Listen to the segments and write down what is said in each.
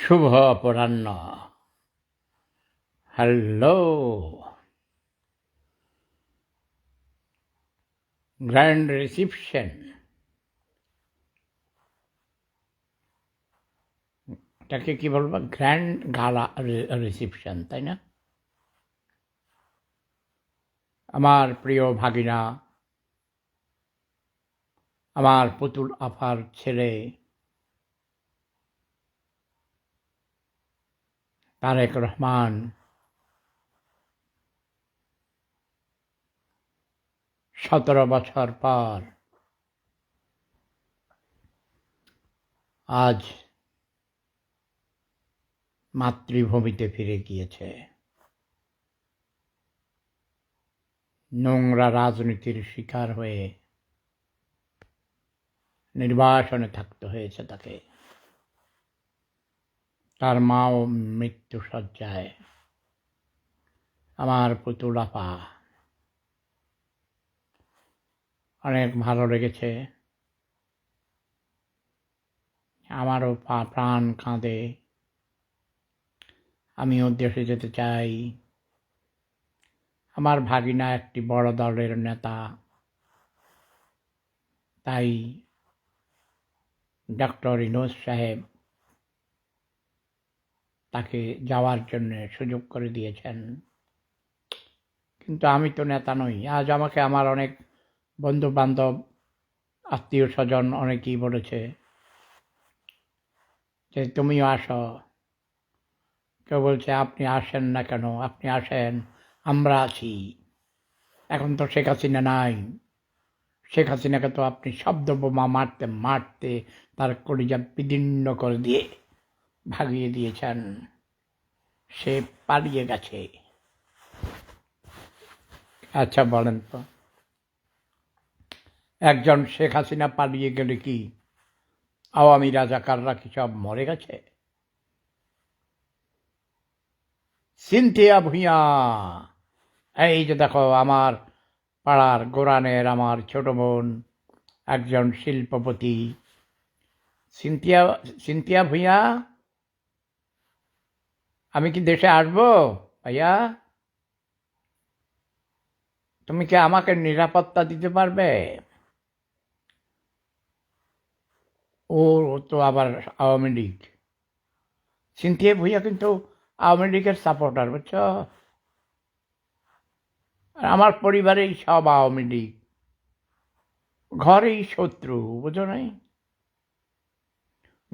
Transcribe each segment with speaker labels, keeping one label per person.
Speaker 1: শুভ অপরাহ্ন hello. Grand reception এটাকে কি বলব? গ্র্যান্ড গালা রিসিপশন তাই না? আমার প্রিয় ভাগিনা, আমার পুতুল আফার ছেলে তারেক রহমান। সতেরো বছর পর আজ মাতৃভূমিতে ফিরে গিয়েছে। নোংরা রাজনীতির শিকার হয়ে নির্বাসনে থাকতে হয়েছে তাকে। তার মাও মৃত্যু সজ্জায়। আমার পুতুলাপা অনেক ভালো লেগেছে। আমারও পা প্রাণ কাঁদে। আমিও দেশে যেতে চাই। আমার ভাগিনা একটি বড় দলের নেতা। তাই ডক্টর ইনোজ সাহেব তাকে যাওয়ার জন্য সুযোগ করে দিয়েছেন। কিন্তু আমি তো নেতা নই। আজ আমাকে আমার অনেক বন্ধু বান্ধব আত্মীয় স্বজন অনেকেই বলেছে যে, তুমিও আসো। কেউ বলছে, আপনি আসেন না কেন? আপনি আসেন, আমরা আছি। এখন তো শেখ হাসিনা নাই। শেখ হাসিনাকে তো আপনি শব্দ বোমা মারতে মারতে তার কলিজা বিদীর্ণ করে দিয়ে ভাগিয়ে দিয়েছেন, সে পালিয়ে গেছে। আচ্ছা বলেন তো, একজন শেখ হাসিনা পালিয়ে গেলে কি আওয়ামী রাজাকাররা কি সব মরে গেছে? সিনথিয়া ভূঁইয়া, এই যে দেখো, আমার পাড়ার গোরানের আমার ছোট বোন, একজন শিল্পপতি। সিনথিয়া সিনথিয়া ভূঁইয়া আমি কি দেশে আসব? ভাইয়া? তুমি কি আমাকে নিরাপত্তা দিতে পারবে? ও তো আবার আওয়ামী লীগ। সিনথিয়া ভূঁইয়া কিন্তু আওয়ামী লীগের সাপোর্টার বুঝছ? আর আমার পরিবারেই সব আওয়ামী লীগ। ঘরেই শত্রু, বুঝো নাই?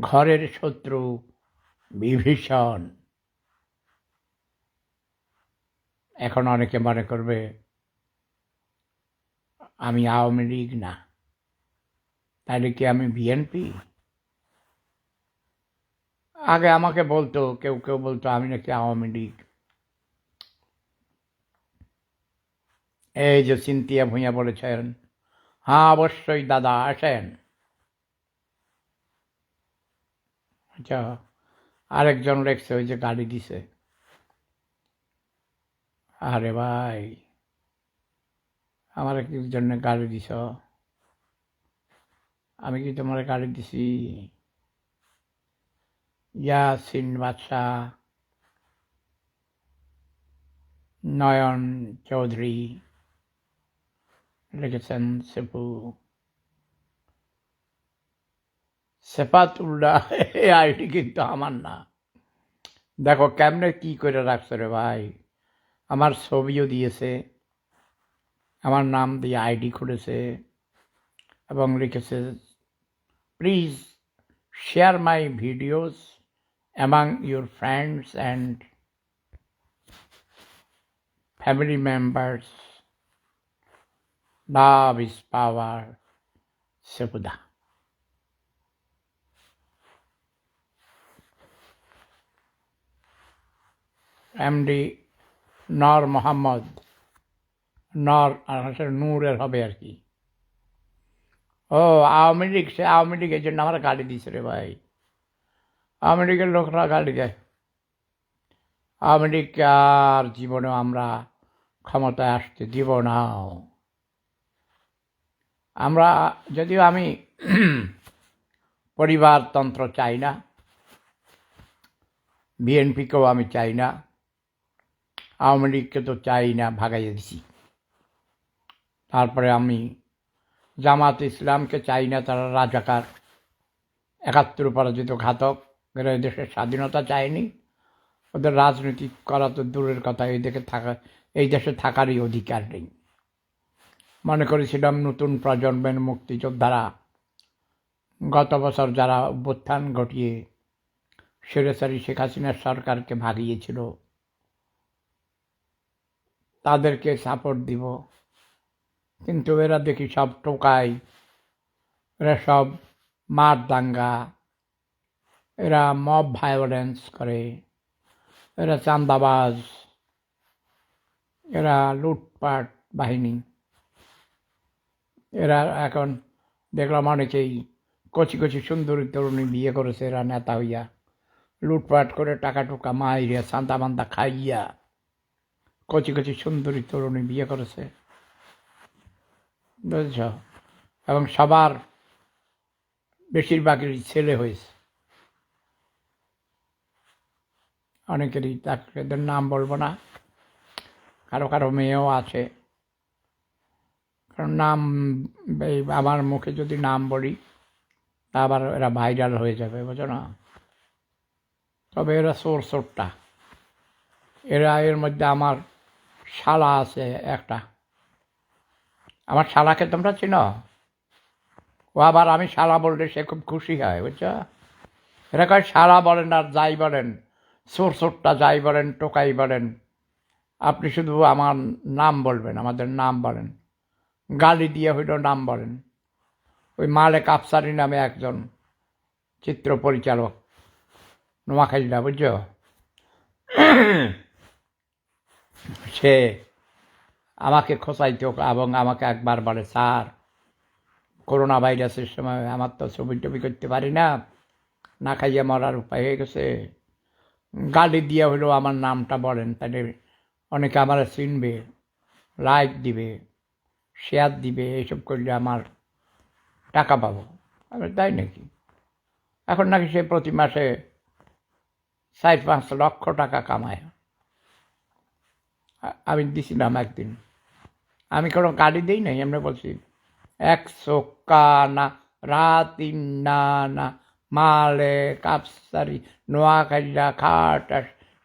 Speaker 1: ঘরের শত্রু বিভীষণ। এখন অনেকে মনে করবে, আমি আওয়ামী লীগ না। তাহলে কি আমি বিএনপি? আগে আমাকে বলতো, কেউ কেউ বলতো, আমি নাকি আওয়ামী লীগ। এই যে সিনতিয়া ভূঁইয়া বলেছেন হ্যাঁ অবশ্যই দাদা, আসেন। আচ্ছা আরেকজন লেখছে, ওই যে গাড়ি দিছে। আরে ভাই, আমার কি জন্য গাড়ি দিছ আমি কি তোমার গাড়ি দিছি? ইয়াসিন বাদশাহ নয়ন চৌধুরী, লিখেছেন সেপু সেফাতুল্লাহ, এই আইডি কিন্তু আমার না। দেখো, কেমনে কি করে রাখছে রে ভাই? আমার ছবিও দিয়েছে, আমার নাম দিয়ে আইডি খুলেছে এবং লিখেছে please share my videos among your friends and family members love is power সেপুদা MD Nur Mohammad, নর আসলে নূরের হবে আর কি। ও, আওয়ামী লীগ, সে আওয়ামী লীগের জন্য আমার গালি দিছে রে ভাই। আওয়ামী লীগের লোকরা গালি দেয়। আওয়ামী লীগকে আর জীবনেও আমরা ক্ষমতায় আসতে দিব না। আমরা, যদিও আমি পরিবারতন্ত্র চাই না, বিএনপিকেও আমি চাই না আওয়ামী লীগকে তো চাই না ভাগাইয়ে দিছি। তারপরে আমি জামাত ইসলামকে চাই না, তারা রাজাকার। একাত্তর পরাজিত ঘাতক। এরা দেশের স্বাধীনতা চায়নি। ওদের রাজনীতি করা তো দূরের কথা, এই দেশে থাকা এই দেশে থাকারই অধিকার নেই। মনে করেছিলাম নতুন প্রজন্মের মুক্তিযোদ্ধারা গত বছর যারা অভ্যুত্থান ঘটিয়ে সেরেসারি শেখ হাসিনার সরকারকে ভাগিয়েছিল তাদেরকে সাপোর্ট দিব। কিন্তু এরা দেখি সব টোকাই, এরা সব মার দাঙ্গা এরা মব ভায়োলেন্স করে, এরা চান্দাবাজ, এরা লুটপাট বাহিনী। এরা এখন দেখলাম অনেকেই কচি কচি সুন্দরী তরুণী বিয়ে করেছে, এরা নেতা হইয়া। লুটপাট করে টাকা টুকা মাইরিয়া সান্দা মান্দা খাইয়া কচি কচি সুন্দরী তরুণী বিয়ে করেছে। বুঝছ? এবং সবার বেশিরভাগেরই ছেলে হয়েছে। অনেকেরই তাদের নাম বলব না। কারও কারও মেয়েও আছে। কারণ নাম আমার মুখে যদি নাম বলি, তা আবার এরা ভাইরাল হয়ে যাবে, বুঝো না? তবে এরা সোর সোরটা এরা এর মধ্যে আমার শালা আছে একটা। আমার শালাকে তোমরা চিনো? ও আবার আমি শালা বললে সে খুব খুশি হয়, বুঝছ? এরা কয় শালা বলেন আর যাই বলেন সোর সোরটা যাই বলেন, টোকাই বলেন, আপনি শুধু আমার নাম বলবেন, আমাদের নাম বলেন। গালি দিয়ে হইল নাম বলেন। ওই মালেক আফসারি নামে একজন চিত্র পরিচালক, নোয়াখালীরা, বুঝছ? সে আমাকে খোঁচাইতো এবং আমাকে একবার বলে, স্যার, করোনা ভাইরাসের সময় আমার তো ছবি টবি করতে পারি না না খাইয়ে মরার উপায় হয়ে গেছে। গালি দিয়ে হলেও আমার নামটা বলেন, তাহলে অনেকে আমার চিনবে লাইক দিবে শেয়ার দিবে এইসব করলে আমার টাকা পাবো। আমি তাই নাকি? এখন নাকি সে প্রতি মাসে চার পাঁচ লক্ষ টাকা কামায়। আমি দিছিলাম একদিন। আমি কোনো গাড়ি দিই নাই এমনি বলছি একশো কানা রাতি না না, মালে কাপসারি, নোয়াখালীরা খাট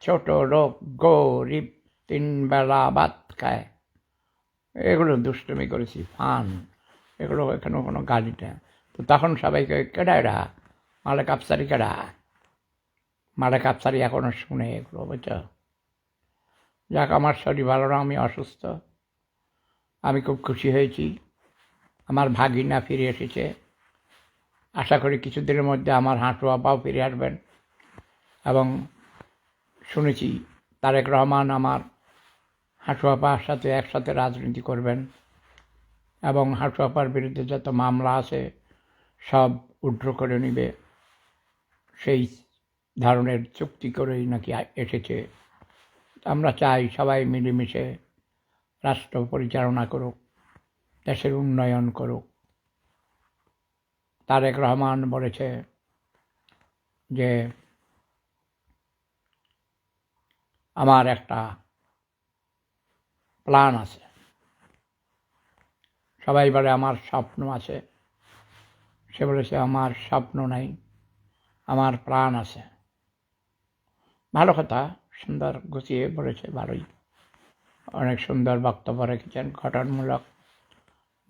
Speaker 1: ছোট লোক গরিব, তিন বেলা ভাত খায়। এগুলো দুষ্টুমি করেছি, ফান। এগুলো এখানে কোনো গাড়িটা তো তখন সবাইকে কেডা এরা মালে কাপসারি কেডা মালে কাপসারি এখনও শুনে এগুলো, বুঝছ? যাক, আমার শরীর ভালো না, আমি অসুস্থ। আমি খুব খুশি হয়েছি। আমার ভাগিনা ফিরে এসেছে। আশা করি কিছুদিনের মধ্যে আমার হাঁটু আপাও ফিরে আসবেন। এবং শুনেছি, তারেক রহমান আমার হাঁটু আপার সাথে একসাথে রাজনীতি করবেন। এবং হাঁটু আপার বিরুদ্ধে যত মামলা আছে, সব উড্র করে নিবে। সেই ধরনের চুক্তি করেই নাকি এসেছে। আমরা চাই সবাই মিলেমিশে রাষ্ট্র পরিচালনা করুক, দেশের উন্নয়ন করুক। তারেক রহমান বলেছে যে, আমার একটা প্ল্যান আছে। সবাই বলে, আমার স্বপ্ন আছে। সে বলেছে, আমার স্বপ্ন নাই, আমার প্রাণ আছে। ভালো কথা। সুন্দর গুছিয়ে বলেছে ভালোই অনেক সুন্দর বক্তব্য রেখেছেন গঠনমূলক।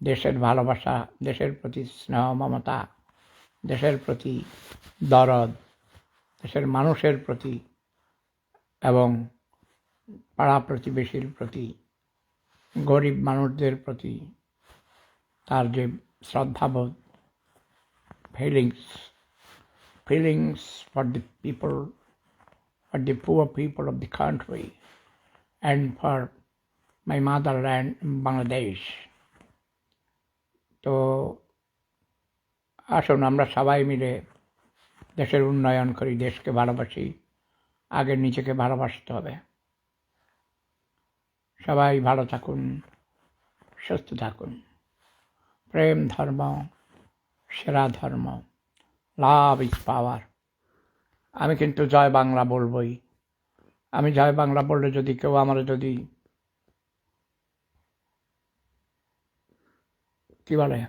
Speaker 1: দেশের ভালোবাসা, দেশের প্রতি স্নেহ, মমতা, দেশের প্রতি দরদ, দেশের মানুষের প্রতি এবং পাড়া প্রতিবেশীর প্রতি, গরিব মানুষদের প্রতি তার যে শ্রদ্ধাবোধ feelings feelings for the people for the poor people of the country and for my motherland Bangladesh তো আসুন আমরা সবাই মিলে দেশের উন্নয়ন করি, দেশকে ভালোবাসি, আগে নিজেকে ভালোবাসতে হবে। সবাই ভালো থাকুন, সুস্থ থাকুন। প্রেম ধর্ম, সেরা ধর্ম, লাভ ইজ পাওয়ার। আমি কিন্তু জয় বাংলা বলবই। আমি জয় বাংলা বললে যদি কেউ আমার যদি কি বলে?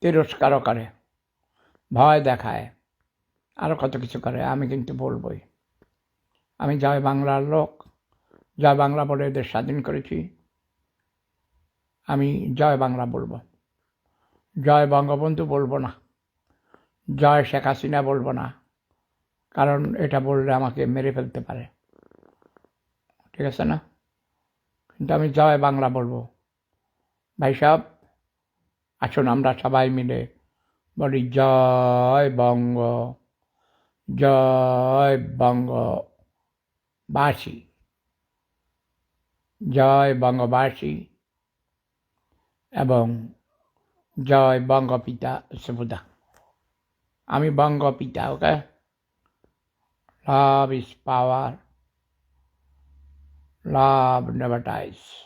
Speaker 1: তিরস্কারও করে, ভয় দেখায় আরও কত কিছু করে, আমি কিন্তু বলবই। আমি জয় বাংলার লোক, জয় বাংলা বলে এদের স্বাধীন করেছি। আমি জয় বাংলা বলব। জয় বঙ্গবন্ধু বলব না। জয় শেখ হাসিনা বলব না, কারণ এটা বললে আমাকে মেরে ফেলতে পারে। ঠিক আছে না? কিন্তু আমি জয় বাংলা বলব। ভাই সাহেব আসুন আমরা সবাই মিলে বলি জয় বঙ্গ জয় বঙ্গ বঙ্গবাসী, জয় বঙ্গবাসী এবং জয় বঙ্গপিতা সুবুদা আমি বঙ্গপিতা okay? Love is power love never dies